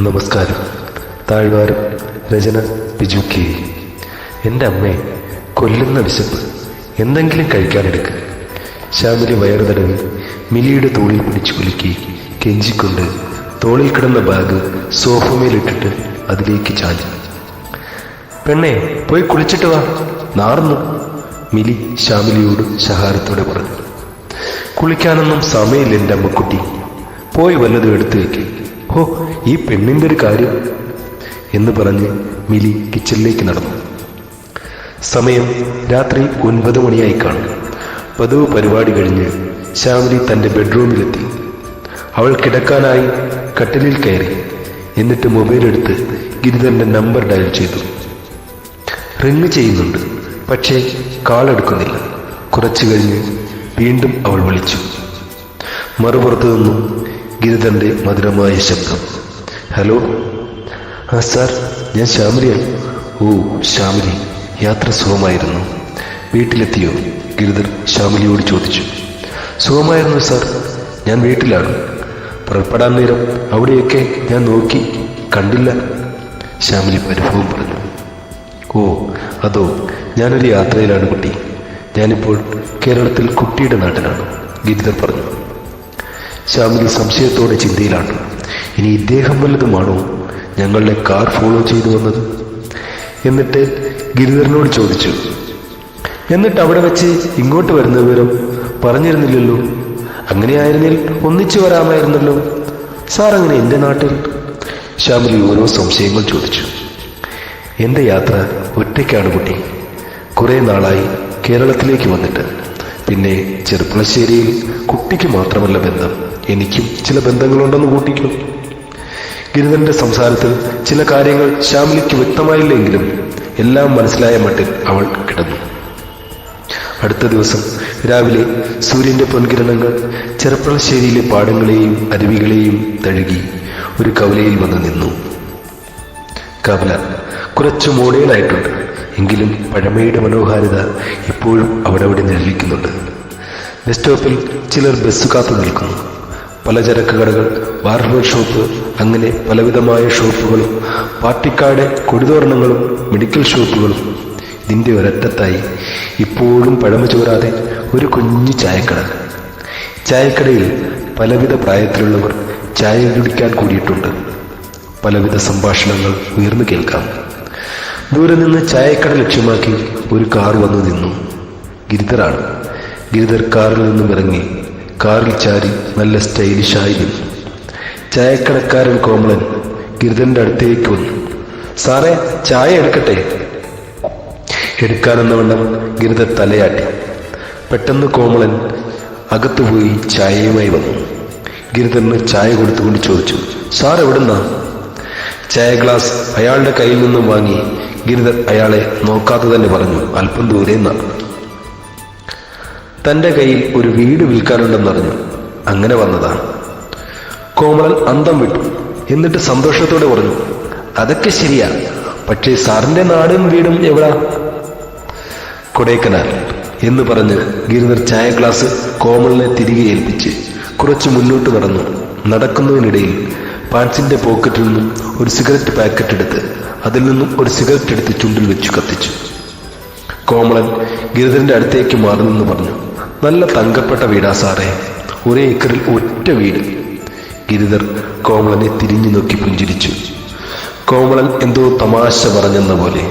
നമസ്കാരം. താഴ്വാരം രചന ബിജു കെ. എന്റെ അമ്മയെ കൊല്ലുന്ന വിശപ്പ്. എന്തെങ്കിലും കഴിക്കാനെടുക്ക്. ശ്യാമിലി വയറു തടവി മിലിയുടെ തോളിൽ പിടിച്ചു കുലുക്കി കെഞ്ചിക്കൊണ്ട് തോളിൽ കിടന്ന ബാഗ് സോഫമേലിട്ടിട്ട് അതിലേക്ക് ചാടി പെണ്ണെ പോയി കുളിച്ചിട്ട് വാ. നാർന്നു മിലി ശ്യാമിലിയോട് ശഹാരത്തോടെ പറഞ്ഞു. കുളിക്കാനൊന്നും സമയമില്ല എന്റെ അമ്മക്കുട്ടി. പോയി വല്ലതും എടുത്തു വെക്ക്. ഹോ ഈ പെണ്ണിന്റെ ഒരു കാര്യം എന്ന് പറഞ്ഞ് മിലി കിച്ചണിലേക്ക് നടന്നു. സമയം രാത്രി ഒൻപത് മണിയായി കാണും. പതിവ് പരിപാടി കഴിഞ്ഞ് ശ്യാമിലി തന്റെ ബെഡ്റൂമിലെത്തി അവൾ കിടക്കാനായി കട്ടിലിൽ കയറി. എന്നിട്ട് മൊബൈൽ എടുത്ത് ഗിരിധരന്റെ നമ്പർ ഡയൽ ചെയ്തു. റിങ് ചെയ്യുന്നുണ്ട് പക്ഷേ കാൾ എടുക്കുന്നില്ല. കുറച്ചു കഴിഞ്ഞ് വീണ്ടും അവൾ വിളിച്ചു. മറുപുറത്തു നിന്നും ഗിരിധന്റെ മധുരമായ ശബ്ദം. ഹലോ. ആ സാർ ഞാൻ ശ്യാമിലിയാണ് ഓ ശ്യാമിലി. യാത്ര സുഖമായിരുന്നു. വീട്ടിലെത്തിയോ? ഗിരിധർ ശ്യാമിലിയോട് ചോദിച്ചു. സുഖമായിരുന്നു സാർ. ഞാൻ വീട്ടിലാണ്. പുറപ്പെടാൻ നേരം അവിടെയൊക്കെ ഞാൻ നോക്കി കണ്ടില്ല. ശ്യാമിലി പരിഭവം പറഞ്ഞു. ഓ അതോ ഞാനൊരു യാത്രയിലാണ് കുട്ടി. ഞാനിപ്പോൾ കേരളത്തിൽ കുട്ടിയുടെ നാട്ടിലാണ് ഗിരിധർ പറഞ്ഞു. ശ്യാമിലി സംശയത്തോടെ ചിന്തയിലാണ്. ഇനി ഇദ്ദേഹം വല്ലതുമാണോ ഞങ്ങളുടെ കാർ ഫോളോ ചെയ്തു വന്നത്? എന്നിട്ട് ഗിരിധരനോട് ചോദിച്ചു. എന്നിട്ട് അവിടെ വെച്ച് ഇങ്ങോട്ട് വരുന്ന വിവരം പറഞ്ഞിരുന്നില്ലല്ലോ. അങ്ങനെയായിരുന്നിൽ ഒന്നിച്ചു വരാമായിരുന്നല്ലോ. സാർ അങ്ങനെ എന്റെ നാട്ടിൽ? ശ്യാമിലി ഓരോ സംശയങ്ങൾ ചോദിച്ചു. എന്റെ യാത്ര ഒറ്റയ്ക്കാണ് കുട്ടി. കുറേ നാളായി കേരളത്തിലേക്ക് വന്നിട്ട്. പിന്നെ ചെറുപ്പളശ്ശേരിയിൽ കുട്ടിക്ക് മാത്രമല്ല ബന്ധം. എനിക്കും ചില ബന്ധങ്ങളുണ്ടെന്ന് കൂട്ടിക്കും. ഗിരിധരന്റെ സംസാരത്തിൽ ചില കാര്യങ്ങൾ ശ്യാമിലിക്ക് വ്യക്തമായില്ലെങ്കിലും എല്ലാം മനസ്സിലായ മട്ടിൽ അവൾ കിടന്നു. അടുത്ത ദിവസം രാവിലെ സൂര്യന്റെ പൊൻകിരണങ്ങൾ ചെറുപ്പളശ്ശേരിയിലെ പാടങ്ങളെയും അരുവികളെയും തഴുകി ഒരു കവലയിൽ വന്ന് നിന്നു. കവല കുറച്ച് മോഡേണായിട്ടുണ്ട്. എങ്കിലും പഴമയുടെ മനോഹാരിത ഇപ്പോഴും അവിടെ അവിടെ നിഴലിക്കുന്നുണ്ട്. ബസ് സ്റ്റോപ്പിൽ ചിലർ ബസ് കാത്തു നിൽക്കുന്നു. പലചരക്ക് കടകൾ ബാർബർ ഷോപ്പ് അങ്ങനെ പലവിധമായ ഷോപ്പുകളും പാർട്ടിക്കാട് കൊടിതോരണങ്ങളും മെഡിക്കൽ ഷോപ്പുകളും ഇതിന്റെ ഒരറ്റത്തായി ഇപ്പോഴും പഴമ ചോരാതെ ഒരു കുഞ്ഞു ചായക്കട ചായക്കടയിൽ പലവിധ പ്രായത്തിലുള്ളവർ ചായ കുടിക്കാൻ കൂടിയിട്ടുണ്ട്. പലവിധ സംഭാഷണങ്ങൾ ഉയർന്നു കേൾക്കാം. ദൂരെ നിന്ന് ചായക്കട ലക്ഷ്യമാക്കി ഒരു കാർ വന്നു നിന്നു. ഗിരിധറാണ് ഗിരിധർ കാറിൽ നിന്നും ഇറങ്ങി കാറിൽ ചാരി നല്ല സ്റ്റൈലിഷായി നിന്നു. ചായക്കടക്കാരൻ കോമളൻ ഗിരിധന്റെ അടുത്തേക്ക് വന്നു. സാറേ ചായ എടുക്കട്ടെ? എടുക്കാനെന്ന വണ്ണം ഗിരിധ തലയാട്ടി. പെട്ടെന്ന് കോമളൻ അകത്തുപോയി ചായയുമായി വന്നു. ഗിരിധന് ചായ കൊടുത്തുകൊണ്ട് ചോദിച്ചു സാർ എവിടുന്നാ? ചായ ഗ്ലാസ് അയാളുടെ കയ്യിൽ നിന്നും വാങ്ങി ഗിരിധർ അയാളെ നോക്കാതെ തന്നെ പറഞ്ഞു അല്പം ദൂരെ നിന്നാണ് തന്റെ കയ്യിൽ ഒരു വീട് വിൽക്കാനുണ്ടെന്നറിഞ്ഞു അങ്ങനെ വന്നതാണ് കോമളൻ അന്തം വിട്ടു. എന്നിട്ട് സന്തോഷത്തോടെ പറഞ്ഞു അതൊക്കെ ശരിയാ. പക്ഷേ സാറിന്റെ നാടും വീടും എവിടാ? കൊടൈക്കനാൽ എന്ന് പറഞ്ഞ് ഗിരിധർ ചായ ഗ്ലാസ് കോമളിനെ തിരികെ ഏൽപ്പിച്ച് കുറച്ച് മുന്നോട്ട് നടന്നു. നടക്കുന്നതിനിടയിൽ പാൻസിന്റെ പോക്കറ്റിൽ നിന്നും ഒരു സിഗരറ്റ് പാക്കറ്റ് എടുത്ത് അതിൽ നിന്നും ഒരു സിഗരറ്റ് എടുത്ത് ചുണ്ടിൽ വെച്ച് കത്തിച്ചു. കോമളൻ ഗിരിധരന്റെ അടുത്തേക്ക് മാറി പറഞ്ഞു നല്ല തങ്കപ്പെട്ട വീടാ സാറേ. ഒരേ ഏക്കറിൽ ഒറ്റ വീട്. ഗിരിധർ കോമളനെ തിരിഞ്ഞു നോക്കി പുഞ്ചിരിച്ചു. കോമളൻ എന്തോ തമാശ പറഞ്ഞെന്ന പോലെ